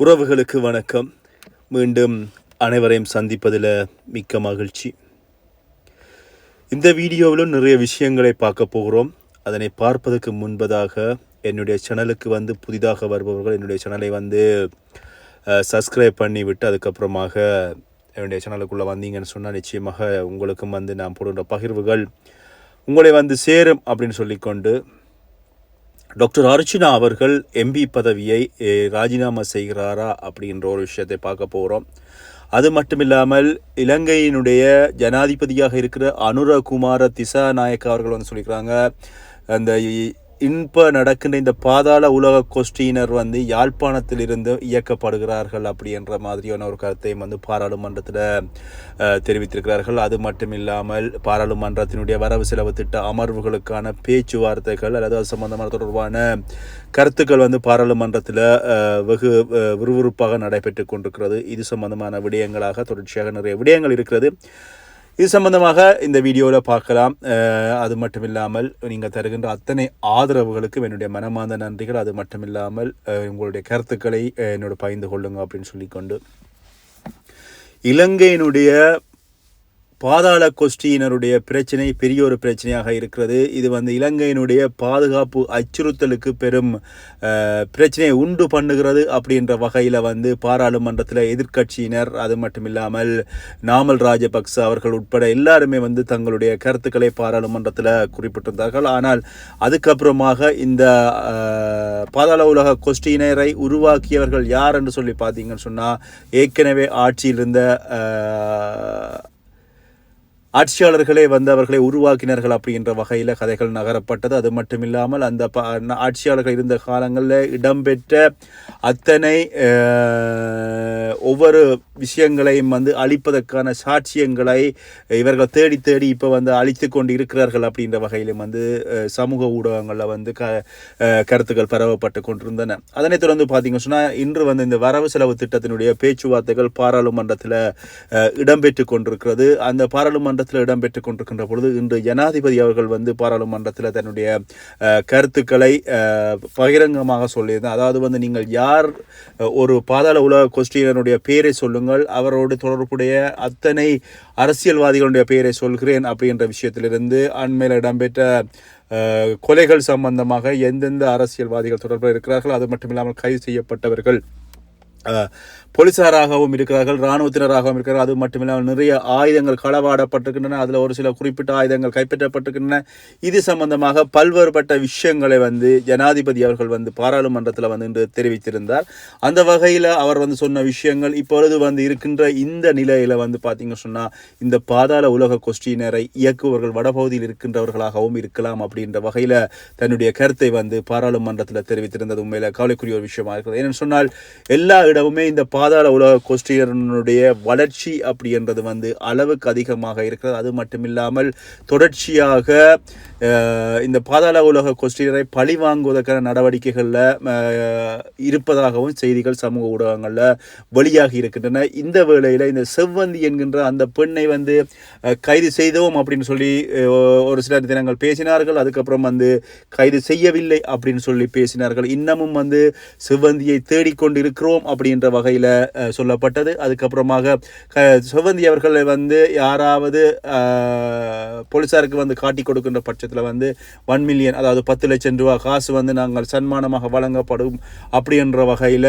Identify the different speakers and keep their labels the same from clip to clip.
Speaker 1: உறவுகளுக்கு வணக்கம். மீண்டும் அனைவரையும் சந்திப்பதில் மிக்க மகிழ்ச்சி. இந்த வீடியோவிலும் நிறைய விஷயங்களை பார்க்க போகிறோம். அதனை பார்ப்பதற்கு முன்பதாக என்னுடைய சேனலுக்கு வந்து புதிதாக வருபவர்கள் என்னுடைய சேனலை வந்து சப்ஸ்கிரைப் பண்ணி விட்டு அதுக்கப்புறமாக என்னுடைய சேனலுக்குள்ளே வந்தீங்கன்னு சொன்னால் நிச்சயமாக உங்களுக்கும் வந்து நான் போடுகின்ற பகிர்வுகள் உங்களை வந்து சேரும் அப்படின்னு சொல்லிக்கொண்டு டாக்டர் அர்ச்சனா அவர்கள் எம்பி பதவியை ராஜினாமா செய்கிறாரா அப்படின்ற ஒரு விஷயத்தை பார்க்க போகிறோம் அது மட்டுமில்லாமல் இலங்கையினுடைய ஜனாதிபதியாக இருக்கிற அனுரகுமார திசாநாயக்க அவர்கள் வந்து சொல்லிக்கிறாங்க. அந்த இன்ப நடக்கின்ற இந்த பாதாள உலக கோஷ்டியினர் வந்து யாழ்ப்பாணத்திலிருந்து இயக்கப்படுகிறார்கள் அப்படின்ற மாதிரியான ஒரு கருத்தையும் வந்து பாராளுமன்றத்தில் தெரிவித்திருக்கிறார்கள். அது மட்டும் இல்லாமல் பாராளுமன்றத்தினுடைய வரவு செலவு திட்ட அமர்வுகளுக்கான பேச்சுவார்த்தைகள் அல்லது அது சம்பந்தமான தொடர்பான கருத்துக்கள் வந்து பாராளுமன்றத்தில் வெகு விறுவிறுப்பாக நடைபெற்று கொண்டிருக்கிறது. இது சம்பந்தமான விடயங்களாக தொடர்ச்சியாக நிறைய விடயங்கள் இருக்கிறது. இது சம்பந்தமாக இந்த வீடியோவில் பார்க்கலாம். அது மட்டும் இல்லாமல் நீங்கள் தருகின்ற அத்தனை ஆதரவுகளுக்கும் என்னுடைய மனமார்ந்த நன்றிகள். அது மட்டும் இல்லாமல் உங்களுடைய கருத்துக்களை என்னோட பகிர்ந்து கொள்ளுங்க அப்படின்னு சொல்லிக்கொண்டு. இலங்கையினுடைய பாதாள கொஸ்டியினருடைய பிரச்சனை பெரிய ஒரு பிரச்சனையாக இருக்கிறது. இது வந்து இலங்கையினுடைய பாதுகாப்பு அச்சுறுத்தலுக்கு பெரும் பிரச்சனையை உண்டு பண்ணுகிறது அப்படின்ற வகையில் வந்து பாராளுமன்றத்தில் எதிர்க்கட்சியினர் அது மட்டும் இல்லாமல் நாமல் ராஜபக்ச அவர்கள் உட்பட எல்லாருமே வந்து தங்களுடைய கருத்துக்களை பாராளுமன்றத்தில் குறிப்பிட்டிருந்தார்கள். ஆனால் அதுக்கப்புறமாக இந்த பாதாள உலக கொஸ்டியினரை உருவாக்கியவர்கள் யார் என்று சொல்லி பார்த்தீங்கன்னு சொன்னால் ஏற்கனவே ஆட்சியில் இருந்த ஆட்சியாளர்களே வந்து அவர்களை உருவாக்கினார்கள் அப்படின்ற வகையில் கதைகள் நகரப்பட்டது. அது மட்டும் இல்லாமல் அந்த ப- ஆட்சியாளர்கள் இருந்த காலங்களில் இடம்பெற்ற அத்தனை ஒவ்வொரு விஷயங்களையும் வந்து அழிப்பதற்கான சாட்சியங்களை இவர்கள் தேடி தேடி இப்போ வந்து அழித்து கொண்டு இருக்கிறார்கள் அப்படின்ற வகையிலும் வந்து சமூக ஊடகங்களில் வந்து க கருத்துக்கள் பரவப்பட்டு கொண்டிருந்தன. அதனைத் தொடர்ந்து பார்த்தீங்கன்னு சொன்னால் இன்று வந்து இந்த வரவு செலவு திட்டத்தினுடைய பேச்சுவார்த்தைகள் பாராளுமன்றத்தில் இடம்பெற்று கொண்டிருக்கிறது. அந்த பாராளுமன்றத்தில் இடம்பெற்று கொண்டிருக்கின்ற பொழுது இன்று ஜனாதிபதி அவர்கள் வந்து பாராளுமன்றத்தில் தன்னுடைய கருத்துக்களை பகிரங்கமாக சொல்லியிருந்தார். அதாவது வந்து நீங்கள் யார் ஒரு பாதாள உலக கோஷ்டியினருடைய பெயரை சொல்லுங்கள் அவரோடு தொடர்புடைய அத்தனை அரசியல்வாதிகளுடைய பெயரை சொல்கிறேன் அப்படின்ற விஷயத்திலிருந்து அண்மையில் இடம்பெற்ற கொலைகள் சம்பந்தமாக எந்தெந்த அரசியல்வாதிகள் தொடர்பில் இருக்கிறார்கள் அது மட்டும் இல்லாமல் கைது செய்யப்பட்டவர்கள் போலீசாராகவும் இருக்கிறார்கள் இராணுவத்தினராகவும் இருக்கிறார்கள். அது மட்டுமில்லாமல் நிறைய ஆயுதங்கள் களவாடப்பட்டிருக்கின்றன. அதில் ஒரு சில குறிப்பிட்ட ஆயுதங்கள் கைப்பற்றப்பட்டிருக்கின்றன. இது சம்பந்தமாக பல்வேறுபட்ட விஷயங்களை வந்து ஜனாதிபதி அவர்கள் வந்து பாராளுமன்றத்தில் வந்து இன்று தெரிவித்திருந்தார். அந்த வகையில் அவர் வந்து சொன்ன விஷயங்கள் இப்பொழுது வந்து இருக்கின்ற இந்த நிலையில் வந்து பார்த்தீங்க சொன்னால் இந்த பாதாள உலக கொஸ்டினரை இயக்குபவர்கள் வடபகுதியில் இருக்கின்றவர்களாகவும் இருக்கலாம் அப்படின்ற வகையில் தன்னுடைய கருத்தை வந்து பாராளுமன்றத்தில் தெரிவித்திருந்தது. உண்மையில் கவலைக்குரிய ஒரு விஷயமா இருக்கிறது. ஏன்னு சொன்னால் எல்லா இடமுமே இந்த பாதாள உலக கோஷ்டியனுடைய வளர்ச்சி அப்படின்றது வந்து அளவுக்கு அதிகமாக இருக்கிறது. அது மட்டுமில்லாமல் தொடர்ச்சியாக இந்த பாதாள உலக கோஷ்டியரை பழி வாங்குவதற்கான நடவடிக்கைகளில் இருப்பதாகவும் செய்திகள் சமூக ஊடகங்களில் வெளியாகி இருக்கின்றன. இந்த வேளையில் இந்த செவ்வந்தி என்கின்ற அந்த பெண்ணை வந்து கைது செய்தோம் அப்படின்னு சொல்லி ஒரு சில தினங்கள் பேசினார்கள். அதுக்கப்புறம் வந்து கைது செய்யவில்லை அப்படின்னு சொல்லி பேசினார்கள். இன்னமும் வந்து செவ்வந்தியை தேடிக்கொண்டு இருக்கிறோம் அப்படின்ற வகையில் சொல்லப்பட்டது. அதுக்கப்புறமாக க செவ்வந்தி அவர்களை வந்து யாராவது போலீஸாருக்கு போலீசாருக்கு வந்து காட்டி கொடுக்கின்ற பட்சத்தில் வந்து ஒன் மில்லியன் அதாவது பத்து லட்சம் ரூபா காசு வந்து நாங்கள் சன்மானமாக வழங்கப்படும் அப்படின்ற வகையில்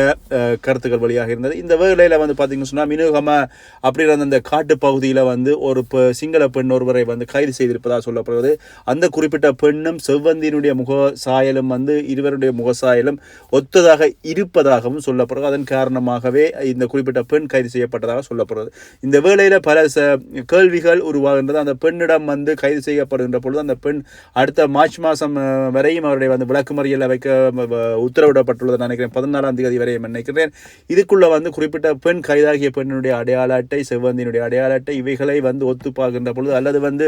Speaker 1: கருத்துக்கள் வழியாக இருந்தது. இந்த வேலையில் வந்து பார்த்தீங்கன்னு சொன்னால் மினுகம அப்படின்ற அந்த காட்டு பகுதியில் வந்து ஒரு பெ- சிங்கள பெண் ஒருவரை வந்து கைது செய்திருப்பதாக சொல்லப்படுகிறது. அந்த குறிப்பிட்ட பெண்ணும் செவ்வந்தியினுடைய முக சாயலும் வந்து இருவருடைய முக சாயலும் ஒத்ததாக இருப்பதாகவும் சொல்லப்படுகிறது. அதன் காரணமாகவே இந்த குறிப்பிட்ட பெண் கைது செய்யப்பட்டதாக சொல்லப்படுறது இந்த வேளையில் பல ச கேள்விகள் உருவாகின்றது. அந்த பெண்ணிடம் வந்து கைது செய்யப்படுகின்ற பொழுது அந்த பெண் அடுத்த மார்ச் மாதம் வரையும் அவருடைய வந்து விளக்குமறியலில் வைக்க உத்தரவிடப்பட்டுள்ளதை நினைக்கிறேன். பதினாலாம் தேதி வரையும் நினைக்கிறேன். இதுக்குள்ளே வந்து குறிப்பிட்ட பெண் கைதாகிய பெண்ணினுடைய அடையாள அட்டை செவ்வந்தியினுடைய அடையாள அட்டை இவைகளை வந்து ஒத்துப்பாகின்ற பொழுது அல்லது வந்து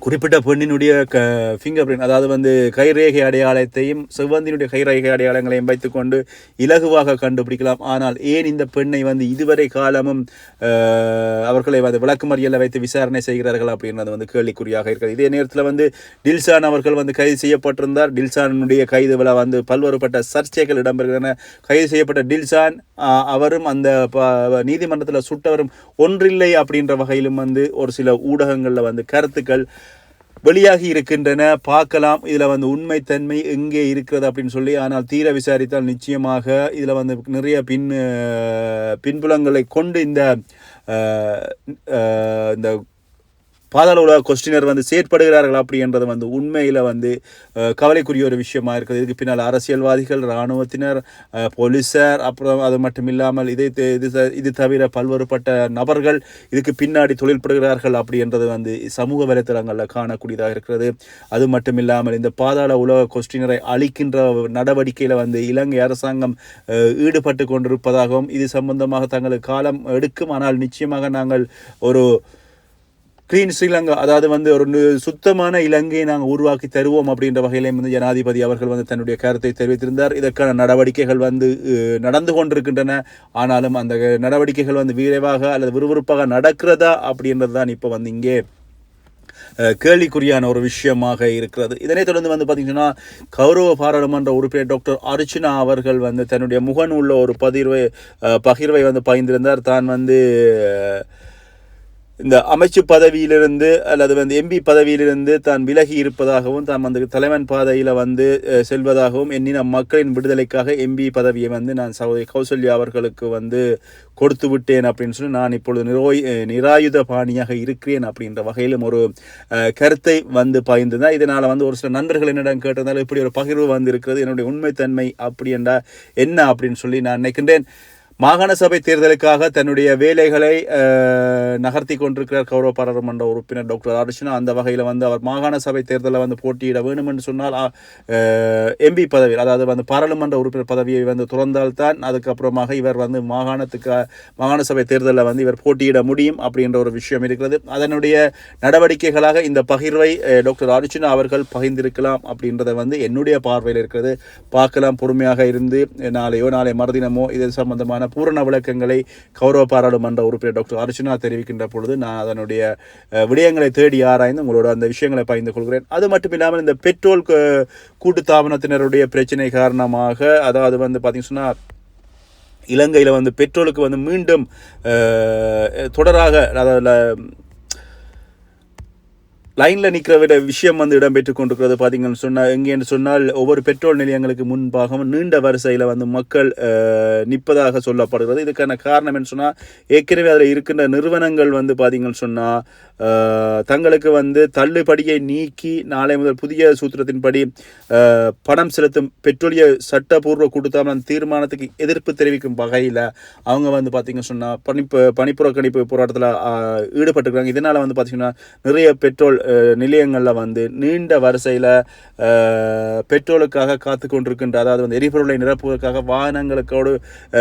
Speaker 1: குறிப்பிட்ட பெண்ணினுடைய க ஃபிங்கர் பிரிண்ட் அதாவது வந்து கைரேகை அடையாளத்தையும் செவ்வந்தினுடைய கைரேகை அடையாளங்களையும் வைத்துக்கொண்டு இலகுவாக கண்டுபிடிக்கலாம். ஆனால் ஏன் இந்த பெண்ணை வந்து இதுவரை காலமும் அவர்களை வந்து விளக்குமறியலில் வைத்து விசாரணை செய்கிறார்கள் அப்படின்றது வந்து கேள்விக்குறியாக இருக்கிறது. இதே நேரத்தில் வந்து டில்சான் அவர்கள் வந்து கைது செய்யப்பட்டிருந்தார். டில்சானுடைய விழா வந்து பல்வேறுபட்ட சர்ச்சைகள் இடம்பெறுகின்றன. கைது செய்யப்பட்ட டில்சான் அவரும் அந்த ப- நீதிமன்றத்தில் சுட்டவரும் ஒன்றில்லை அப்படின்ற வகையிலும் வந்து ஒரு சில ஊடகங்களில் வந்து கருத்துக்கள் வெளியாகி இருக்கின்றன. பார்க்கலாம். இதில் வந்து உண்மைத்தன்மை எங்கே இருக்கிறது அப்படின்னு சொல்லி ஆனால் தீர விசாரித்தால் நிச்சயமாக இதில் வந்து நிறைய பின் பின்புலங்களை கொண்டு இந்த இந்த பாதாள உலக கொஸ்டினர் வந்து செயற்படுகிறார்கள் அப்படின்றது வந்து உண்மையில் வந்து கவலைக்குரிய ஒரு விஷயமா இருக்குது. இதுக்கு பின்னால் அரசியல்வாதிகள் இராணுவத்தினர் போலீஸார் போலீசார் அப்புறம் அது மட்டும் இல்லாமல் இதை இது த- இது தவிர பல்வேறுபட்ட நபர்கள் இதுக்கு பின்னாடி தொழில்படுகிறார்கள் அப்படின்றது வந்து சமூக வலைத்தளங்களில் காணக்கூடியதாக இருக்கிறது. அது மட்டும் இல்லாமல் இந்த பாதாள உலக கொஸ்டினரை அழிக்கின்ற நடவடிக்கையில் வந்து இலங்கை அரசாங்கம் ஈடுபட்டு கொண்டிருப்பதாகவும் இது சம்பந்தமாக தங்களுக்கு காலம் எடுக்கும். ஆனால் நிச்சயமாக நாங்கள் ஒரு கிளீன் ஸ்ரீலங்கா அதாவது வந்து ஒரு சுத்தமான இலங்கையை நாங்கள் உருவாக்கி தருவோம் அப்படின்ற வகையிலையும் வந்து ஜனாதிபதி அவர்கள் வந்து தன்னுடைய கருத்தை தெரிவித்திருந்தார். இதற்கான நடவடிக்கைகள் வந்து நடந்து கொண்டிருக்கின்றன. ஆனாலும் அந்த நடவடிக்கைகள் வந்து விரைவாக அல்லது விறுவிறுப்பாக நடக்கிறதா அப்படின்றது தான் இப்போ வந்து இங்கே கேள்விக்குறியான ஒரு விஷயமாக இருக்கிறது. இதனைத் தொடர்ந்து வந்து பார்த்தீங்கன்னா கௌரவ பாராளுமன்ற உறுப்பினர் டாக்டர் அர்ச்சுனா அவர்கள் வந்து தன்னுடைய முகநூல்ல ஒரு பதிர்வை பகிர்வை வந்து பகிர்ந்திருந்தார் தான் வந்து இந்த அமைச்சு பதவியிலிருந்து அல்லது வந்து எம்பி பதவியிலிருந்து தான் விலகி இருப்பதாகவும் தாம் அந்த தலைவன் பாதையில் வந்து செல்வதாகவும் எண்ணின மக்களின் விடுதலைக்காக எம்பி பதவியை வந்து நான் சகோதரி கௌசல்யா அவர்களுக்கு வந்து கொடுத்து விட்டேன் அப்படின்னு சொல்லி நான் இப்பொழுது நிரோய் நிராயுத பாணியாக இருக்கிறேன் அப்படின்ற வகையிலும் ஒரு கருத்தை வந்து பகிர்ந்துதான் இதனால் வந்து ஒரு சில நண்பர்கள் என்னிடம் கேட்டிருந்தாலும் இப்படி ஒரு பகிர்வு வந்து இருக்கிறது என்னுடைய உண்மைத்தன்மை அப்படி என்றா என்ன அப்படின்னு சொல்லி நான் நினைக்கின்றேன். மாகாண சபை தேர்தலுக்காக தன்னுடைய வேலைகளை நகர்த்தி கொண்டிருக்கிறார் கௌரவ பாராளுமன்ற உறுப்பினர் டாக்டர் அர்ச்சனா அந்த வகையில் வந்து அவர் மாகாண சபை தேர்தலில் வந்து போட்டியிட வேண்டும் என்று சொன்னால் எம்பி பதவி அதாவது வந்து பாராளுமன்ற உறுப்பினர் பதவியை வந்து துறந்தால்தான் அதுக்கப்புறமாக இவர் வந்து மாகாணத்துக்கு மாகாண சபை தேர்தலில் வந்து இவர் போட்டியிட முடியும் அப்படின்ற ஒரு விஷயம் இருக்கிறது. அதனுடைய நடவடிக்கைகளாக இந்த பகிர்வை டாக்டர் அர்ச்சனா அவர்கள் பகிர்ந்திருக்கலாம் அப்படின்றத வந்து என்னுடைய பார்வையில் இருக்கிறது. பார்க்கலாம் பொறுமையாக இருந்து நாளையோ நாளை மறுதினமோ இது சம்பந்தமான பூரண விளக்கங்களை கௌரவ பாராளுமன்ற உறுப்பினர் டாக்டர் அர்ச்சனா தெரிவிக்கின்ற பொழுது நான் அதனுடைய விடயங்களை தேடி ஆராய்ந்து உங்களோட அந்த விஷயங்களை பகிர்ந்து கொள்கிறேன். அது மட்டும் இல்லாமல் இந்த பெட்ரோல் கூட்டுத்தாபனத்தினருடைய பிரச்சனை காரணமாக அதாவது வந்து பார்த்தீங்கன்னா சொன்னால் இலங்கையில் வந்து பெட்ரோலுக்கு வந்து மீண்டும் தொடராக அதாவது லைனில் நிற்கிற விட விஷயம் வந்து இடம்பெற்று கொண்டிருக்கிறது. பார்த்தீங்கன்னு சொன்னால் எங்கேன்னு சொன்னால் ஒவ்வொரு பெட்ரோல் நிலையங்களுக்கு முன்பாகவும் நீண்ட வரிசையில் வந்து மக்கள் நிற்பதாக சொல்லப்படுகிறது. இதுக்கான காரணம் என்ன சொன்னால் ஏற்கனவே அதில் இருக்கின்ற நிறுவனங்கள் வந்து பார்த்தீங்கன்னு சொன்னால் தங்களுக்கு வந்து தள்ளுபடியை நீக்கி நாளை முதல் புதிய சூத்திரத்தின்படி பணம் செலுத்தும் பெட்ரோலிய சட்டபூர்வம் கொடுத்தாமல் அந்த தீர்மானத்துக்கு எதிர்ப்பு தெரிவிக்கும் வகையில் அவங்க வந்து பார்த்தீங்கன்னு சொன்னால் பணிப்பு பணிப்புறக்கணிப்பு போராட்டத்தில் ஈடுபட்டிருக்காங்க இதனால் வந்து பார்த்திங்கன்னா நிறைய பெட்ரோல் நிலையங்களில் வந்து நீண்ட வரிசையில் பெட்ரோலுக்காக காத்து கொண்டிருக்கின்ற அதாவது வந்து எரிபொருளை நிரப்புவதற்காக வாகனங்களுக்கோடு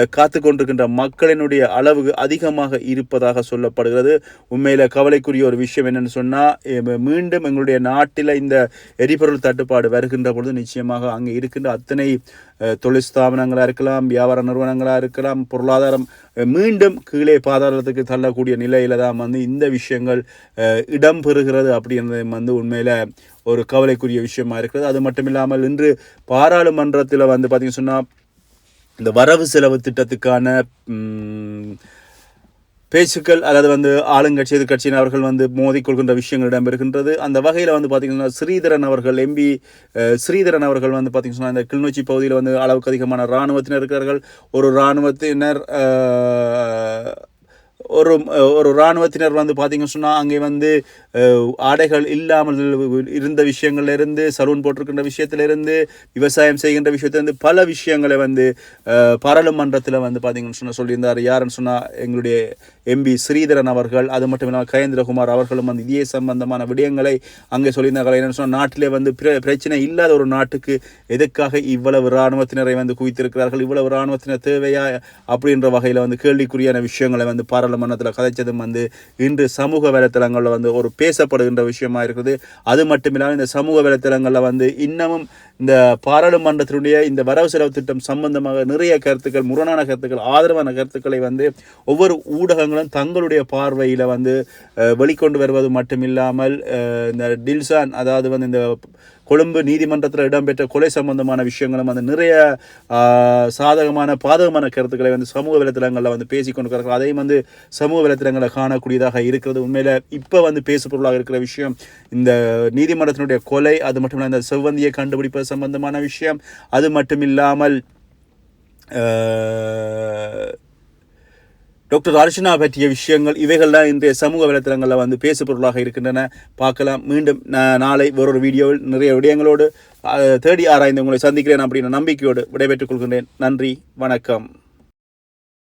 Speaker 1: காத்து கொண்டிருக்கின்ற மக்களினுடைய அளவு அதிகமாக இருப்பதாக சொல்லப்படுகிறது. உண்மையில் கவலைக்குரிய ஒரு விஷயம் என்னென்னு சொன்னால் மீண்டும் எங்களுடைய நாட்டில் இந்த எரிபொருள் தட்டுப்பாடு வருகின்ற பொழுது நிச்சயமாக அங்கே இருக்கின்ற அத்தனை தொழில் ஸ்தாபனங்களாக இருக்கலாம் வியாபார நிறுவனங்களாக இருக்கலாம் பொருளாதாரம் மீண்டும் கீழே பாதாளத்துக்கு தள்ளக்கூடிய நிலையில் தான் வந்து இந்த விஷயங்கள் இடம் இடம்பெறுகிறது அப்படின்றது வந்து உண்மையில் ஒரு கவலைக்குரிய விஷயமா இருக்கிறது. அது மட்டும் இல்லாமல் இன்று பாராளுமன்றத்தில் வந்து பார்த்திங்க சொன்னால் இந்த வரவு செலவு திட்டத்துக்கான பேச்சுக்கள் அல்லது வந்து ஆளுங்கட்சி எதிர்கட்சியின் அவர்கள் வந்து மோதிக்கொள்கின்ற விஷயங்கள் இடம்பெறுகின்றது. அந்த வகையில் வந்து பார்த்திங்கன்னா ஸ்ரீதரன் அவர்கள் எம்பி ஸ்ரீதரன் அவர்கள் வந்து பார்த்திங்கன்னா சொன்னால் இந்த கிளிநொச்சி பகுதியில் வந்து அளவுக்கு அதிகமான இராணுவத்தினர் இருக்கிறார்கள். ஒரு இராணுவத்தினர் ஒரு ஒரு இராணுவத்தினர் வந்து பார்த்தீங்கன்னு சொன்னால் அங்கே வந்து ஆடைகள் இல்லாமல் இருந்த விஷயங்கள்லேருந்து சலூன் போட்டிருக்கின்ற விஷயத்திலேருந்து விவசாயம் செய்கின்ற விஷயத்திலேருந்து பல விஷயங்களை வந்து பாராளுமன்றத்தில் வந்து பார்த்தீங்கன்னு சொன்னால் சொல்லியிருந்தார். யாருன்னு சொன்னால் எங்களுடைய எம்பி ஸ்ரீதரன் அவர்கள் அது மட்டும் இல்லாமல் கயேந்திரகுமார் அவர்களும் வந்து இதே சம்பந்தமான விடயங்களை அங்கே சொல்லியிருந்தார்கள். என்னென்னு சொன்னால் நாட்டிலே வந்து பிர- பிரச்சனை இல்லாத ஒரு நாட்டுக்கு எதுக்காக இவ்வளவு இராணுவத்தினரை வந்து குவித்திருக்கிறார்கள்? இவ்வளவு இராணுவத்தினர் தேவையா? அப்படின்ற வகையில் வந்து கேள்விக்குறியான விஷயங்களை வந்து பாராளுமன்ற பாராளுமன்றத்தில் கதைச்சதும் வந்து இன்று சமூக வலைத்தளங்களில் வந்து ஒரு பேசப்படுகின்ற விஷயமா இருக்குது. அது மட்டுமில்லாமல் இந்த சமூக வலைத்தளங்களில் வந்து இன்னமும் இந்த பாராளுமன்றத்தினுடைய இந்த வரவு செலவு திட்டம் சம்பந்தமாக நிறைய கருத்துக்கள் முரணான கருத்துக்கள் ஆதரவான கருத்துக்களை வந்து ஒவ்வொரு ஊடகங்களும் தங்களுடைய பார்வையில் வந்து வெளிக்கொண்டு வருவது மட்டுமில்லாமல் இல்லாமல் இந்த டில்சான் அதாவது வந்து இந்த கொழும்பு நீதிமன்றத்தில் இடம்பெற்ற கொலை சம்பந்தமான விஷயங்களும் வந்து நிறைய சாதகமான பாதகமான கருத்துக்களை வந்து சமூக வலைத்தளங்களில் வந்து பேசி கொண்டு அதையும் வந்து சமூக வலைத்தளங்களில் காணக்கூடியதாக இருக்கிறது. உண்மையில் இப்போ வந்து பேசுபொருளாக இருக்கிற விஷயம் இந்த நீதிமன்றத்தினுடைய கொலை அது மட்டும் இல்லாமல் இந்த செவ்வந்தியை கண்டுபிடிப்பது சம்பந்தமான விஷயம். அது மட்டும் இல்லாமல் டாக்டர் அர்ச்சனா பற்றிய விஷயங்கள் இவைகள்லாம் இன்றைய சமூக வலைத்தளங்களில் வந்து பேசு பொருளாக இருக்கின்றன. பார்க்கலாம். மீண்டும் நாளை வேறொரு வீடியோவில் நிறைய விடயங்களோடு தேடி ஆராய்ந்து உங்களை சந்திக்கிறேன் அப்படின்ற நம்பிக்கையோடு விடைபெற்றுக் கொள்கின்றேன். நன்றி. வணக்கம்.